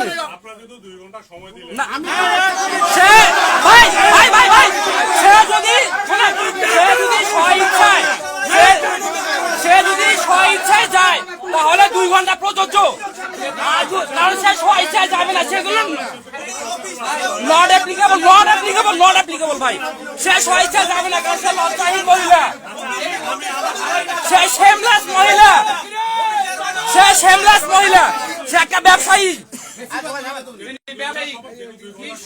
Minute আপনারা কিন্তু দুই ঘণ্টা সময় দিলেন। না সে ভাই ভাই ভাই ভাই। সে যদি সে যদি স্বইচ্ছায় সে সে যদি স্বইচ্ছায় যায় তাহলে দুই ঘণ্টা প্রযোজ্য। কারণ সে স্বইচ্ছায় যাবে না। সেগুলো not applicable not applicable not applicable ভাই। সে স্বইচ্ছায় যাবে না কারণ সে লজ্জাহীন মহিলা। সে শেমলাস মহিলা। সে শেমলাস মহিলা। সে একটা ব্যবসায়ী।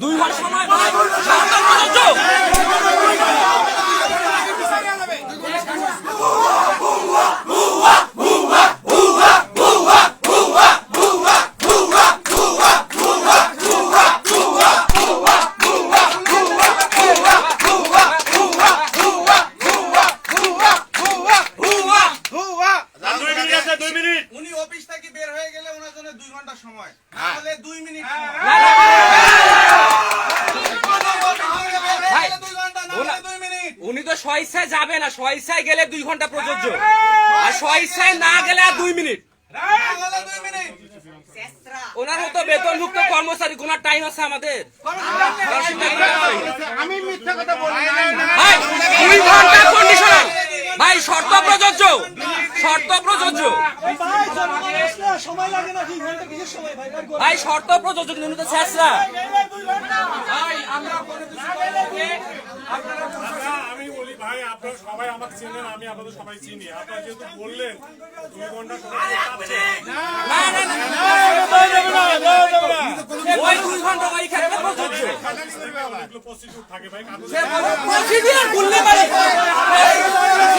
দুই ঘণ্টা সময় ভাই সরকার প্রযোজ্য দুই মিনিট আছে দুই মিনিট উনি অফিস থেকে বের হয়ে গেলে ওনার জন্য দুই ঘণ্টা সময় তাহলে দুই মিনিট সময়। ভাই, দুই ঘণ্টা না হলে দুই মিনিট উনি তো স্বইচ্ছায় যাবে না স্বইচ্ছায় গেলে দুই ঘণ্টা প্রযোজ্য। আর স্বইচ্ছায় না গেলে আর দুই মিনিট। ওনারও তো বেতনভুক্ত কর্মচারী কোনার টাইম আছে আমাদের। আমি মিথ্যা কথা বলি ভাই দুই ঘণ্টা কন্ডিশনাল ভাই শর্ত প্রযোজ্য। শর্ত প্রযোজ্য। ভাই জনগণ আসলে সময় লাগে না। দুই ঘণ্টা কিসের সময় ভাই ভাই ভাই শর্ত প্রযোজ্য কিন্তু তো শেষরা বলি ভাই আপনারা সবাই আমাকে চেনেন আমি আপনাদের সবাই চিনি আপনারা যেহেতু বললেন দুই ঘণ্টা সময় পাচ্ছেন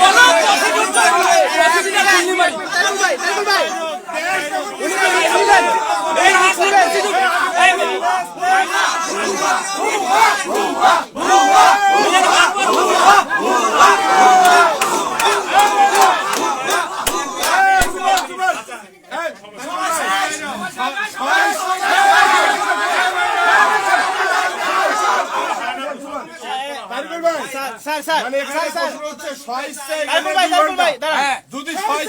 না যদি ছয়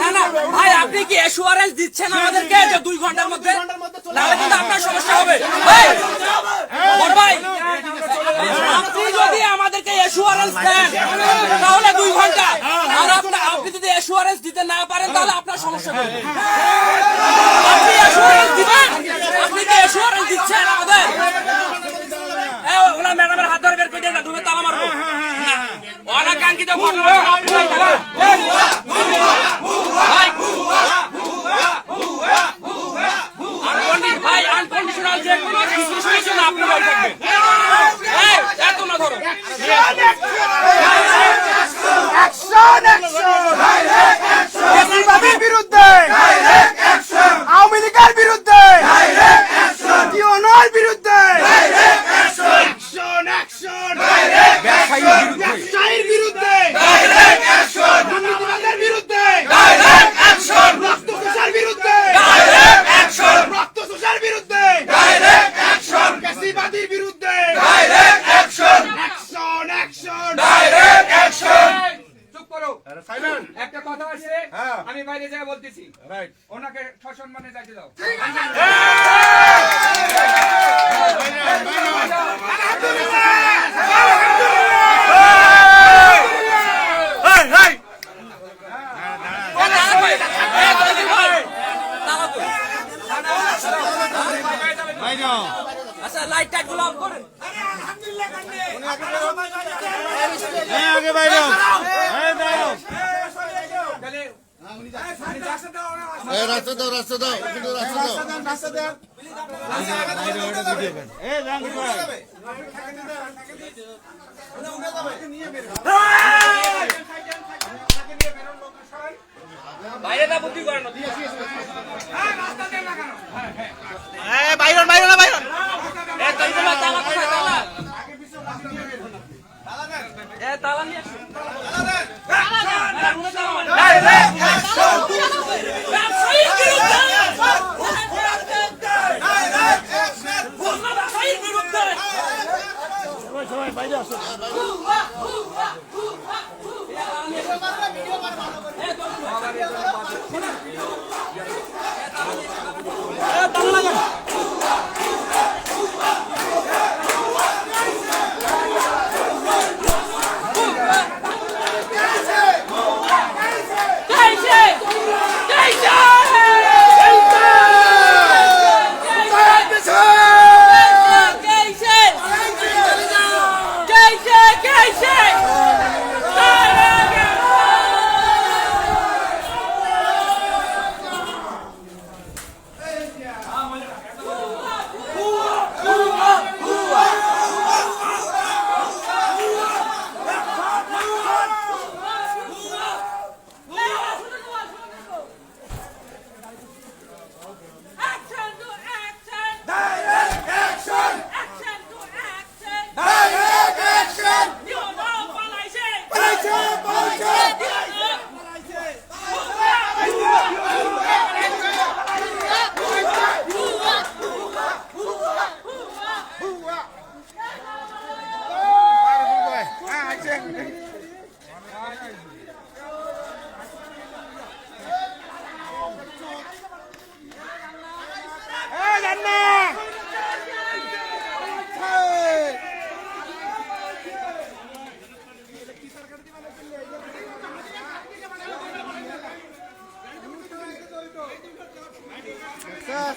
না না ভাই আপনি কি এসুয়ারেন্স দিচ্ছেন আমাদেরকে যে দুই ঘণ্টার মধ্যে নাহলে কিন্তু আপনার সমস্যা হবে ভাই আপনি যদি আমাদেরকে এসুয়ারেন্স দেন তাহলে দুই ঘণ্টা আর আপনি আপনি যদি এসুয়ারেন্স দিতে না পারেন তাহলে আপনার সমস্যা হবে আপনি এসুয়ারেন্স দিবেন আপনি কি এসুয়ারেন্স দিচ্ছেন আমাদের ওলা ম্যাডামের হাত ধরে বের করে দিয়ে তুমি তালা মারবো অনাকাঙ্ক্ষিত ঘটনা আপনি তালা ভাই আনকন্ডিশনাল ভাই আপনি থাকবেন। এত না ধরো। বেশিরভাগের বিরুদ্ধে আওয়ামী লীগের বিরুদ্ধে ইউনোর বিরুদ্ধে অ্যাকশন অ্যাকশন ব্যবসায়ীর বিরুদ্ধে দুর্নীতিবাদের বিরুদ্ধে রক্ত চোষার বিরুদ্ধে রক্ত চোষার বিরুদ্ধে বেশিবাদীর বিরুদ্ধে অ্যাকশন অ্যাকশন চুপ করো একটা কথা আছে আমি বাইরে যা বলতেছি ওনাকে সসম্মানে যাইতে দাও আচ্ছা লাইট টাইট রাস্তা দাও রাস্তা দাও রাস্তা দাও বাইরে না বুদ্ধি করেন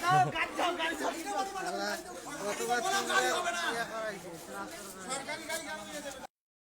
সরকারি গাড়ি